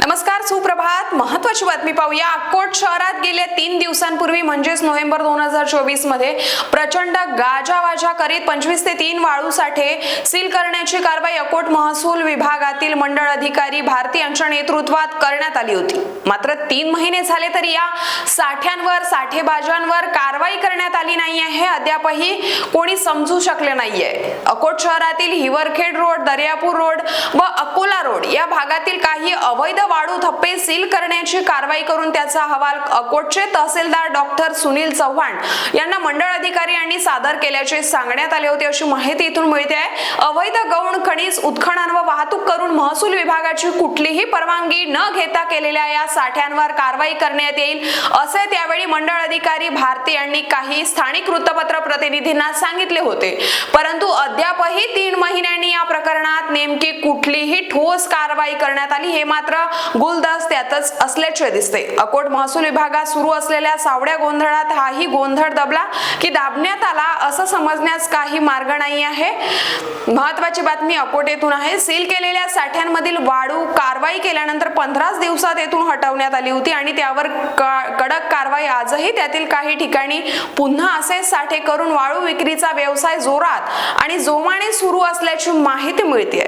नमस्कार सुप्रभात. महत्वाची बातमी पाहूया. अक्कोट शहरात गेल्या तीन दिवसांपूर्वी म्हणजेच नोव्हेंबर दोन हजार चोवीसमध्ये प्रचंड गाजावाजा करीत पंचवीस ते तीन वाळू साठे सील करण्याची कारवाई अकोट महसूल विभागातील मंडळ अधिकारी भारती यांच्या नेतृत्वात करण्यात आली होती. मात्र तीन महिने झाले तरी या साठ्यांवर साठेबाजांवर कारवाई करण्यात आली नाही आहे अद्यापही कोणी समजू शकले नाहीये. अकोट शहरातील हिवरखेड रोड दर्यापूर रोड व अकोला रोड या भागातील काही अवैध वाळू थप्पे सील करण्याची कारवाई करून त्याचा अहवाल अकोटचे तहसीलदार डॉक्टर सुनील चव्हाण यांना मंडळ अधिकारी यांनी सादर केल्याचे सांगण्यात आले होते अशी माहिती इथून मिळते आहे. अवैध गौण खनिज उत्खनन व वाहतूक करून महसूल विभागाची कुठलीही परवानगी न घेता केलेल्या या साठ्यांवर कारवाई करण्यात येईल असे त्यावेळी मंडळ अधिकारी भारती यांनी काही स्थानिक वृत्तपत्र प्रतिनिधींना सांगितले होते. परंतु अद्यापही तीन महिन्यांनी या प्रकरणात नेमकी कुठलीही ठोस कारवाई करण्यात आली हे मात्र गुलदस्त्यातच असल्याचे दिसते. अकोट महसूल विभागात सुरू असलेल्या सावड्या गोंधळात हाही गोंधळ दबला की दाबण्यात आला असं समजण्यास काही मार्ग नाही आहे. महत्वाची बातमी अकोट येथून आहे. सील केलेल्या साठ्यांमधील वाळू कारवाई केल्यानंतर पंधराच दिवसात येथून हटवण्यात आली होती आणि त्यावर कडक कारवाई आजही त्यातील काही ठिकाणी पुन्हा असे साठे करून वाळू विक्रीचा व्यवसाय जोरात आणि जोमाने सुरू असल्याची माहिती मिळते